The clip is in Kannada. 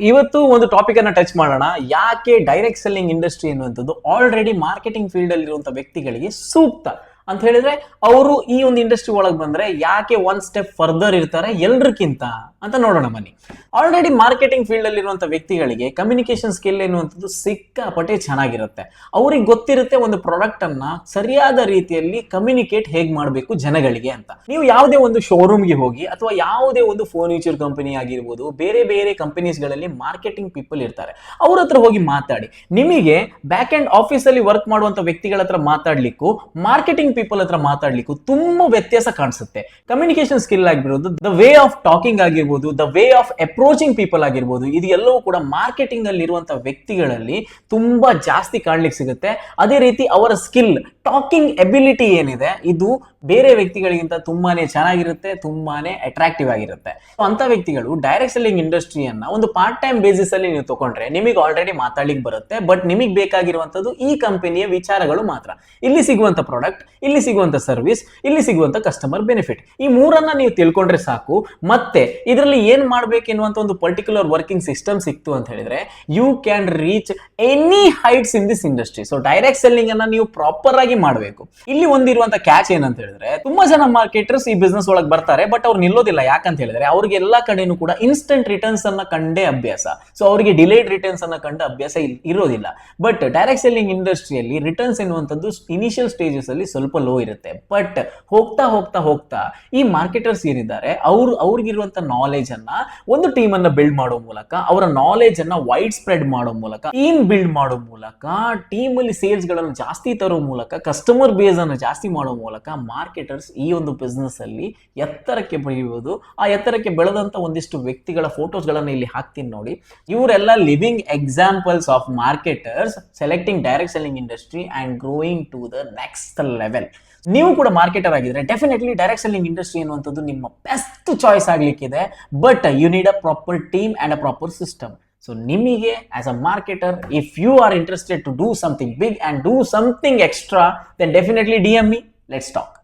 ಇವತ್ತು ಒಂದು ಟಾಪಿಕ್ ಅನ್ನ ಟಚ್ ಮಾಡೋಣ. ಯಾಕೆ ಡೈರೆಕ್ಟ್ ಸೆಲ್ಲಿಂಗ್ ಇಂಡಸ್ಟ್ರಿ ಅನ್ನುವಂಥದ್ದು ಆಲ್ರೆಡಿ ಮಾರ್ಕೆಟಿಂಗ್ ಫೀಲ್ಡ್ ಅಲ್ಲಿ ಇರುವಂತ ವ್ಯಕ್ತಿಗಳಿಗೆ ಸೂಕ್ತ? ಅಂತ ಹೇಳಿದ್ರೆ ಅವರು ಈ ಒಂದು ಇಂಡಸ್ಟ್ರಿ ಒಳಗೆ ಬಂದ್ರೆ ಯಾಕೆ ಒನ್ ಸ್ಟೆಪ್ ಫರ್ದರ್ ಇರ್ತಾರೆ ಎಲ್ರಿಗಿಂತ ಅಂತ ನೋಡೋಣ ಬನ್ನಿ. ಆಲ್ರೆಡಿ ಮಾರ್ಕೆಟಿಂಗ್ ಫೀಲ್ಡ್ ಅಲ್ಲಿ ಇರುವಂತ ವ್ಯಕ್ತಿಗಳಿಗೆ ಕಮ್ಯುನಿಕೇಶನ್ ಸ್ಕಿಲ್ ಎನ್ನುವಂಥದ್ದು ಸಿಕ್ಕಾಪಟ್ಟೆ ಚೆನ್ನಾಗಿರುತ್ತೆ. ಅವ್ರಿಗೆ ಗೊತ್ತಿರುತ್ತೆ ಒಂದು ಪ್ರಾಡಕ್ಟ್ ಅನ್ನ ಸರಿಯಾದ ರೀತಿಯಲ್ಲಿ ಕಮ್ಯುನಿಕೇಟ್ ಹೇಗ್ ಮಾಡಬೇಕು ಜನಗಳಿಗೆ ಅಂತ. ನೀವು ಯಾವುದೇ ಒಂದು ಶೋರೂಮ್ಗೆ ಹೋಗಿ ಅಥವಾ ಯಾವುದೇ ಒಂದು ಫರ್ನಿಚರ್ ಕಂಪನಿ ಆಗಿರ್ಬೋದು, ಬೇರೆ ಬೇರೆ ಕಂಪನೀಸ್ಗಳಲ್ಲಿ ಮಾರ್ಕೆಟಿಂಗ್ ಪೀಪಲ್ ಇರ್ತಾರೆ. ಅವ್ರ ಹತ್ರ ಹೋಗಿ ಮಾತಾಡಿ. ನಿಮಗೆ ಬ್ಯಾಕ್ ಆಫೀಸ್ ಅಲ್ಲಿ ವರ್ಕ್ ಮಾಡುವಂತ ವ್ಯಕ್ತಿಗಳ ಹತ್ರ ಮಾತಾಡ್ಲಿಕ್ಕೂ ಮಾರ್ಕೆಟಿಂಗ್ ಪೀಪಲ್ ಹತ್ರ ಮಾತಾಡ್ಲಿಕ್ಕೂ ತುಂಬಾ ವ್ಯತ್ಯಾಸ ಕಾಣಿಸುತ್ತೆ. ಕಮ್ಯುನಿಕೇಶನ್ ಸ್ಕಿಲ್ ಆಗಿರ್ಬೋದು ದ ವೇ ಆಫ್ ಟಾಕಿಂಗ್ ಆಗಿರ್ಬೋದು the way of approaching people ಆಗಿರ್ಬೋದು, ಇದು ಎಲ್ಲವೂ ಕೂಡ ಮಾರ್ಕೆಟಿಂಗ್ ಅಲ್ಲಿ ಇರುವಂತಹ ವ್ಯಕ್ತಿಗಳಲ್ಲಿ ತುಂಬಾ ಜಾಸ್ತಿ ಕಾಣ್ಲಿಕ್ಕೆ ಸಿಗುತ್ತೆ. ಅದೇ ರೀತಿ ಅವರ ಸ್ಕಿಲ್ ಟಾಕಿಂಗ್ ಎಬಿಲಿಟಿ ಏನಿದೆ, ಇದು ಬೇರೆ ವ್ಯಕ್ತಿಗಳಿಗಿಂತ ತುಂಬಾನೇ ಚೆನ್ನಾಗಿರುತ್ತೆ, ತುಂಬಾನೇ ಅಟ್ರಾಕ್ಟಿವ್ ಆಗಿರುತ್ತೆ. ಅಂತ ವ್ಯಕ್ತಿಗಳು ಡೈರೆಕ್ಟ್ ಸೆಲ್ಲಿಂಗ್ ಇಂಡಸ್ಟ್ರಿಯನ್ನ ಒಂದು ಪಾರ್ಟ್ ಟೈಮ್ ಬೇಸಿಸ್ ಅಲ್ಲಿ ನೀವು ತಗೊಂಡ್ರೆ ನಿಮಗೆ ಆಲ್ರೆಡಿ ಮಾತಾಡ್ಲಿಕ್ಕೆ ಬರುತ್ತೆ ಬಟ್ ನಿಮಗೆ ಬೇಕಾಗಿರುವಂತದ್ದು ಈ ಕಂಪನಿಯ ವಿಚಾರಗಳು ಮಾತ್ರ. ಇಲ್ಲಿ ಸಿಗುವಂತ ಪ್ರಾಡಕ್ಟ್ ಇಲ್ಲಿ ಸಿಗುವಂಥ ಸರ್ವಿಸ್ ಇಲ್ಲಿ ಸಿಗುವಂತ ಕಸ್ಟಮರ್ ಬೆನಿಫಿಟ್ ಈ ಮೂರನ್ನ ನೀವು ತಿಳ್ಕೊಂಡ್ರೆ ಸಾಕು. ಮತ್ತೆ ಇದರಲ್ಲಿ ಏನ್ ಮಾಡ್ಬೇಕು ಎನ್ನುವಂತ ಒಂದು ಪರ್ಟಿಕ್ಯುಲರ್ ವರ್ಕಿಂಗ್ ಸಿಸ್ಟಮ್ ಸಿಕ್ತು ಅಂತ ಹೇಳಿದ್ರೆ you can reach any heights in this industry so direct selling ಅನ್ನ ನೀವು ಪ್ರಾಪರ್ ಆಗಿ ಮಾಡಬೇಕು. ಇಲ್ಲಿ ಒಂದಿರುವಂತ ಕ್ಯಾಚ್ ಏನಂತ ಹೇಳಿದ್ರೆ, ತುಂಬಾ ಜನ ಮಾರ್ಕೆಟರ್ಸ್ ಈ ಬಿಸ್ನೆಸ್ ಒಳಗೆ ಬರ್ತಾರೆ ಬಟ್ ಅವ್ರು ನಿಲ್ಲೋದಿಲ್ಲ. ಯಾಕಂತ ಹೇಳಿದ್ರೆ, ಅವ್ರಿಗೆ ಎಲ್ಲಾ ಕಡೆನೂ ಕೂಡ ಇನ್ಸ್ಟೆಂಟ್ ರಿಟರ್ನ್ಸ್ ಅನ್ನ ಕಂಡೇ ಅಭ್ಯಾಸ. ಸೊ ಅವರಿಗೆ ಡಿಲೇಡ್ ರಿಟರ್ನ್ಸ್ ಅನ್ನ ಕಂಡ ಅಭ್ಯಾಸ ಇರೋದಿಲ್ಲ. ಬಟ್ ಡೈರೆಕ್ಟ್ ಸೆಲ್ಲಿಂಗ್ ಇಂಡಸ್ಟ್ರಿಯಲ್ಲಿ ರಿಟರ್ನ್ಸ್ ಎನ್ನುವಂಥದ್ದು ಇನಿಷಿಯಲ್ ಸ್ಟೇಜಸ್ ಅಲ್ಲಿ ಸ್ವಲ್ಪ ಲೋ ಇರುತ್ತೆ. ಬಟ್ ಹೋಗ್ತಾ ಹೋಗ್ತಾ ಹೋಗ್ತಾ ಈ ಮಾರ್ಕೆಟರ್ಸ್ ಏನಿದ್ದಾರೆ, ಅವ್ರು, ಅವ್ರಿಗಿರುವಂತ ನಾಲೆಜ್ ಅನ್ನ ಒಂದು ಟೀಮ್ ಅನ್ನ ಬಿಲ್ಡ್ ಮಾಡೋ ಮೂಲಕ, ಅವರ ನಾಲೆಜ್ ಅನ್ನ ವೈಡ್ ಸ್ಪ್ರೆಡ್ ಮಾಡೋ ಮೂಲಕ ಟೀಮ್ ಬಿಲ್ಡ್ ಮಾಡೋ ಮೂಲಕ ಟೀಮ್ ಅಲ್ಲಿ ಸೇಲ್ಸ್ಗಳನ್ನು ಜಾಸ್ತಿ ತರೋ ಮೂಲಕ ಕಸ್ಟಮರ್ ಬೇಸ್ ಅನ್ನು ಜಾಸ್ತಿ ಮಾಡೋ ಮೂಲಕ ಮಾರ್ಕೆಟರ್ಸ್ ಈ ಒಂದು ಬಿಸ್ನೆಸ್ ಅಲ್ಲಿ ಎತ್ತರಕ್ಕೆ ಬೆಳೆಯುವುದು. ಆ ಎತ್ತರಕ್ಕೆ ಬೆಳೆದಂತ ಒಂದಿಷ್ಟು ವ್ಯಕ್ತಿಗಳ ಫೋಟೋಸ್ ಗಳನ್ನ ಇಲ್ಲಿ ಹಾಕ್ತೀನಿ ನೋಡಿ. ಇವರೆಲ್ಲ living examples of marketers selecting direct selling industry and growing to the next level ನೀವು ಕೂಡ ಮಾರ್ಕೆಟರ್ ಆಗಿದ್ರೆ ಡೆಫಿನೆಟ್ಲಿ ಡೈರೆಕ್ಟ್ ಸೆಲ್ಲಿಂಗ್ ಇಂಡಸ್ಟ್ರಿ ಅನ್ನುವಂಥದ್ದು ನಿಮ್ಮ best choice ಆಗ್ಲಿಕ್ಕಿದೆ. But you need a proper team and a proper system so ನಿಮಗೆ as a marketer if you are interested to do something big and do something extra then definitely D M E let's talk